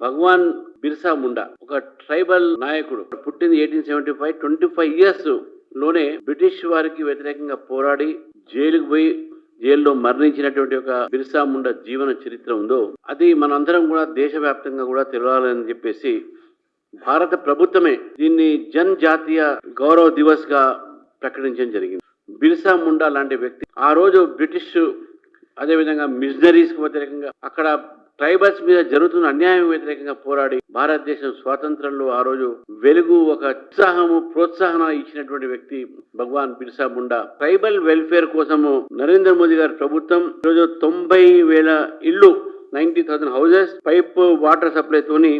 భగవాన్ బిర్సా ముండా ఒక ట్రైబల్ నాయకుడు. పుట్టింది eighteen seventy five twenty five ఇయర్స్లోనే British వారికి వ్యతిరేకంగా పోరాడి జైలుకు పోయి జైల్లో మరణించినటువంటి ఒక బిర్సా ముండా జీవన చరిత్ర ఉందో అది మనందరం కూడా దేశవ్యాప్తంగా కూడా తెలవాలని చెప్పేసి భారత ప్రభుత్వమే దీన్ని జన్ జాతీయ గౌరవ దివస్గా ప్రకటించడం జరిగింది. బిర్సా ముండా లాంటి వ్యక్తి ఆ రోజు బ్రిటిష్ అదేవిధంగా మిషనరీస్కు వ్యతిరేకంగా అక్కడ ట్రైబల్స్ మీద జరుగుతున్న అన్యాయం వ్యతిరేకంగా పోరాడి భారతదేశం స్వాతంత్రంలో ఆ రోజు వెలుగు ఒక ఉత్సాహము ప్రోత్సాహన ఇచ్చినటువంటి వ్యక్తి భగవాన్ బిర్సా ముండా. ట్రైబల్ వెల్ఫేర్ కోసము నరేంద్ర మోదీ గారి ప్రభుత్వం ఈరోజు తొంభై వేల ఇళ్ళు ninety thousand houses pipe water supply తోని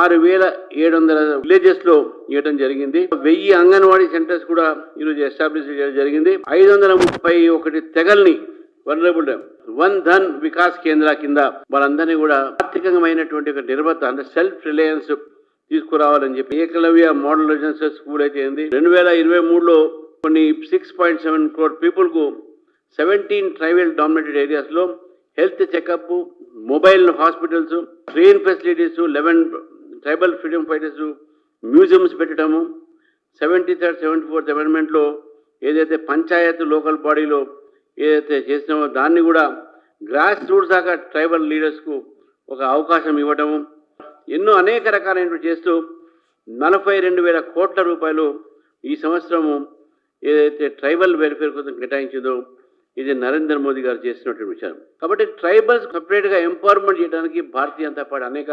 ఆరు వేల ఏడు వందల విలేజెస్లో ఇవ్వడం జరిగింది. వెయ్యి అంగన్వాడీ సెంటర్స్ కూడా ఈరోజు ఎస్టాబ్లిష్ చేయడం జరిగింది. ఐదు వందల ముప్పై ఒకటి తెగల్ని వనరబుల్ వన్ ధన్ వికాస్ కేంద్ర కింద వాళ్ళందరినీ కూడా ఆర్థికమైనటువంటి ఒక నిర్భత అంటే సెల్ఫ్ రిలయన్స్ తీసుకురావాలని చెప్పి ఏకలవ్య మోడల్ రెసిడెన్షియల్ స్కూల్ అయితే ఏంది? రెండు వేల ఇరవై మూడులో కొన్ని సిక్స్ పాయింట్ సెవెన్ క్రోర్ పీపుల్కు సెవెంటీన్ ట్రైబల్ డామినేటెడ్ ఏరియాస్లో health checkup mobile hospitals train facilities eleven tribal freedom fighters museums పెట్టడము సెవెంటీ థర్డ్ సెవెంటీ ఫోర్త్ అమెండ్మెంట్లో ఏదైతే పంచాయత్ లోకల్ బాడీలో ఏదైతే చేసినామో దాన్ని కూడా గ్రాస్ రూట్ దాకా ట్రైబల్ లీడర్స్కు ఒక అవకాశం ఇవ్వటము ఎన్నో అనేక రకాలైనటువంటి చేస్తూ నలభై రెండు వేల కోట్ల రూపాయలు ఈ సంవత్సరము ఏదైతే ట్రైబల్ వెల్ఫేర్ కోసం కేటాయించిందో ఇది నరేంద్ర మోదీ గారు చేసినటువంటి విషయం. కాబట్టి ట్రైబల్స్ సపరేట్గా ఎంపవర్మెంట్ చేయడానికి భారతీయ జనతా పార్టీ అనేక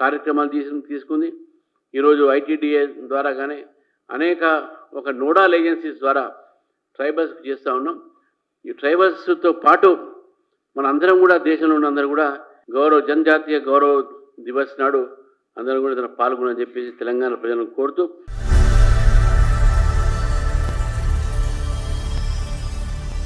కార్యక్రమాలు తీసు తీసుకుంది. ఈరోజు ఐటీడీఏ ద్వారా కానీ అనేక ఒక నోడల్ ఏజెన్సీస్ ద్వారా ట్రైబల్స్కి చేస్తూ ఉన్నాం. ఈ ట్రైబల్స్తో పాటు మన అందరం కూడా దేశంలో ఉన్న అందరూ కూడా గౌరవ జనజాతీయ గౌరవ దివస్ నాడు అందరం కూడా దాంట్లో పాల్గొనని చెప్పేసి తెలంగాణ ప్రజలను కోరుతూ